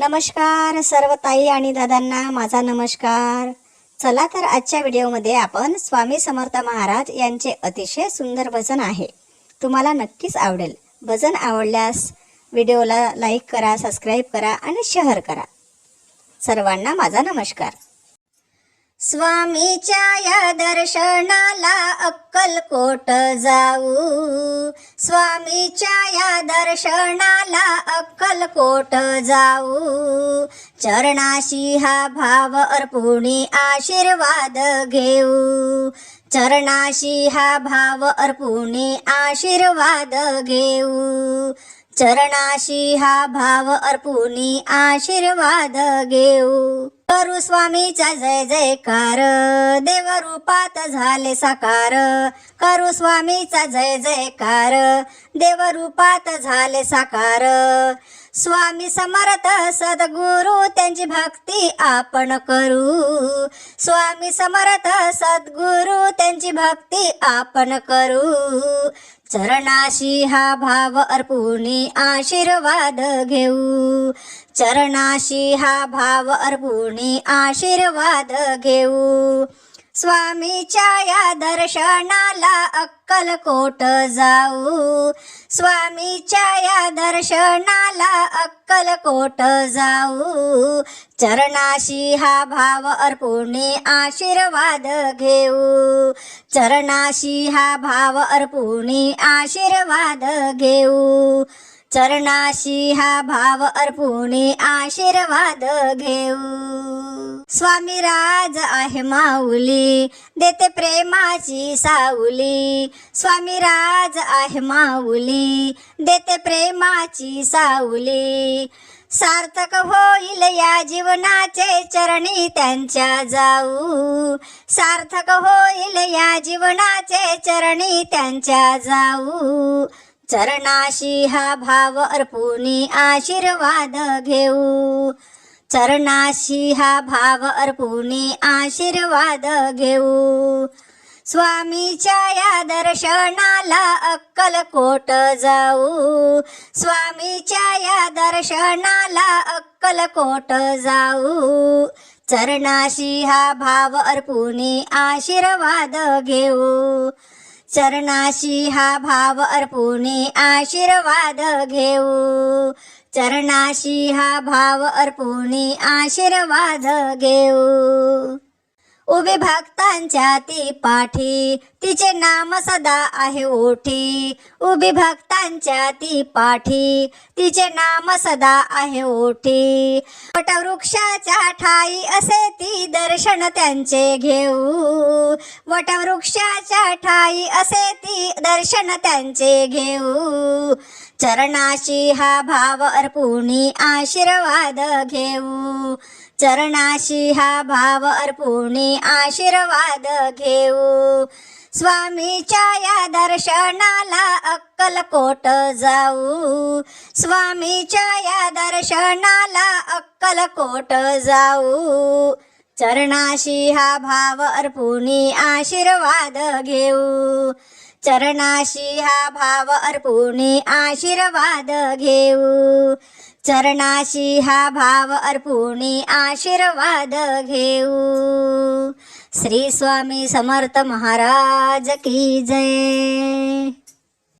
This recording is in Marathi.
नमस्कार सर्व ताई आणि दादांना माझा नमस्कार. चला तर आजच्या व्हिडिओमध्ये आपण स्वामी समर्थ महाराज यांचे अतिशय सुंदर भजन आहे. तुम्हाला नक्कीच आवडेल. भजन आवडल्यास व्हिडिओला लाईक करा सबस्क्राईब करा आणि शेअर करा. सर्वांना माझा नमस्कार. स्वामीच्या या दर्शनाला अक्कलकोट जाऊ. स्वामीच्या या दर्शनाला अक्कलकोट जाऊ. चरणाशी हा भाव अर्पुणी आशीर्वाद घेऊ. चरणाशी हा भाव अर्पुणी आशीर्वाद घेऊ. चरणाशी हा भाव अर्पुणी आशीर्वाद घेऊ. करू स्वामीचा जय जयकार. देवरूपात झाले साकार. करू स्वामीचा जय जयकार. देवरूपात झाले साकार. स्वामी समर्थ सद्गुरु त्यांची भक्ती आपण करू. स्वामी समर्थ सद्गुरु त्यांची भक्ती आपण करू. चरणाशी हा भाव अर्पुणी आशीर्वाद घेऊ. चरणाशी हा भाव अर्पुणी आशीर्वाद घेऊ. स्वामीच्या या दर्शनाला अक्कलकोट जाऊ. स्वामीच्या या दर्शनाला अक्कलकोट जाऊ. चरणाशी हा भाव अर्पुणी आशीर्वाद घेऊ. चरणाशी हा भाव अर्पुणी आशीर्वाद घेऊ. चरणाशी हा भाव अर्पुणे आशीर्वाद घेऊ. स्वामी राज आहे माऊली देते प्रेमाची सावली. स्वामी राज आहे माऊली देते प्रेमाची सावली. सार्थक होईल या जीवनाचे चरणी त्यांच्या जाऊ. सार्थक होईल या जीवनाचे चरणी त्यांच्या जाऊ. चरणाशी हा भाव अर्पुनी आशीर्वाद घेऊ. चरणाशी हा भाव अर्पुनी आशीर्वाद घेऊ. स्वामीच्या या दर्शनाला अक्कलकोट जाऊ. स्वामीच्या या दर्शनाला अक्कलकोट जाऊ. चरणाशी हा भाव अर्पुनी आशीर्वाद घेऊ. चरणाशी हा भाव अर्पुणी आशीर्वाद घेऊ. चरणाशी हा भाव अर्पुणी आशीर्वाद घेऊ. उभे भक्तांच्या ती पाठी. तिचे नाम सदा आहे ओठी. उभी भक्तांच्या ती पाठी. तिचे नाम सदा आहे ओठी. वटवृक्षाच्या ठाई असे ती दर्शन त्यांचे घेऊ. वटवृक्षाच्या ठाई असे ती दर्शन त्यांचे घेऊ. चरणाशी हा भाव अर्पुणी आशीर्वाद घेऊ. चरणाशी हा भाव अर्पुणी आशीर्वाद घेऊ. स्वामीच्या या दर्शनाला अक्कलकोट जाऊ. स्वामीच्या या दर्शनाला अक्कलकोट जाऊ. चरणाशी हा भाव अर्पुणी आशीर्वाद घेऊ. चरणाशी हा भाव अर्पुणी आशीर्वाद घेऊ. चरणाशी हा भाव अर्पुणी आशीर्वाद घेऊ. श्री स्वामी समर्थ महाराज की जय.